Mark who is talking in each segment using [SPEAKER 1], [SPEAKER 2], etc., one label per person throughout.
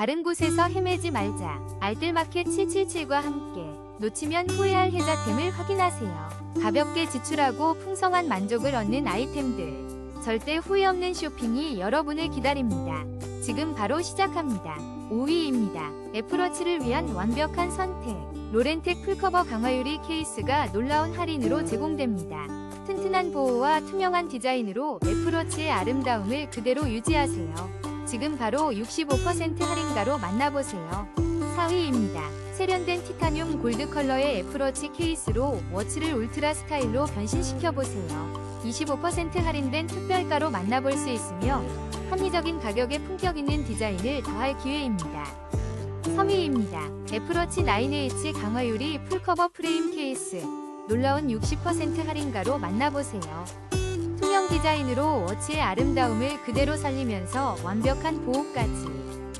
[SPEAKER 1] 다른 곳에서 헤매지 말자. 알뜰마켓 777과 함께 놓치면 후회할 혜자템을 확인하세요. 가볍게 지출하고 풍성한 만족을 얻는 아이템들. 절대 후회 없는 쇼핑이 여러분을 기다립니다. 지금 바로 시작합니다. 5위입니다. 애플워치를 위한 완벽한 선택. 로렌텍 풀커버 강화유리 케이스가 놀라운 할인으로 제공됩니다. 튼튼한 보호와 투명한 디자인으로 애플워치의 아름다움을 그대로 유지하세요. 지금 바로 65% 할인가로 만나보세요. 4위입니다. 세련된 티타늄 골드 컬러의 애플워치 케이스로 워치를 울트라 스타일로 변신시켜보세요. 25% 할인된 특별가로 만나볼 수 있으며 합리적인 가격에 품격 있는 디자인을 더할 기회입니다. 3위입니다. 애플워치 9H 강화유리 풀커버 프레임 케이스 놀라운 60% 할인가로 만나보세요. 투명 디자인으로 워치의 아름다움을 그대로 살리면서 완벽한 보호까지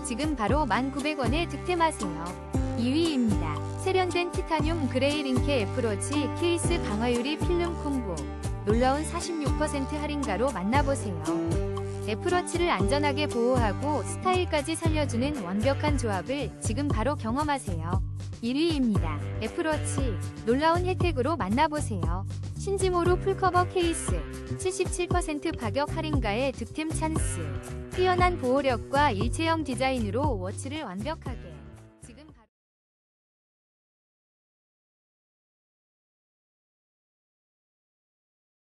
[SPEAKER 1] 지금 바로 1,900원에 득템하세요. 2위입니다. 세련된 티타늄 그레이 링케 애플워치 케이스 강화유리 필름 콤보 놀라운 46% 할인가로 만나보세요. 애플워치를 안전하게 보호하고 스타일까지 살려주는 완벽한 조합을 지금 바로 경험하세요. 1위입니다. 애플워치 놀라운 혜택으로 만나보세요. 신지모로 풀커버 케이스 77% 가격 할인가의 득템 찬스. 뛰어난 보호력과 일체형 디자인으로 워치를 완벽하게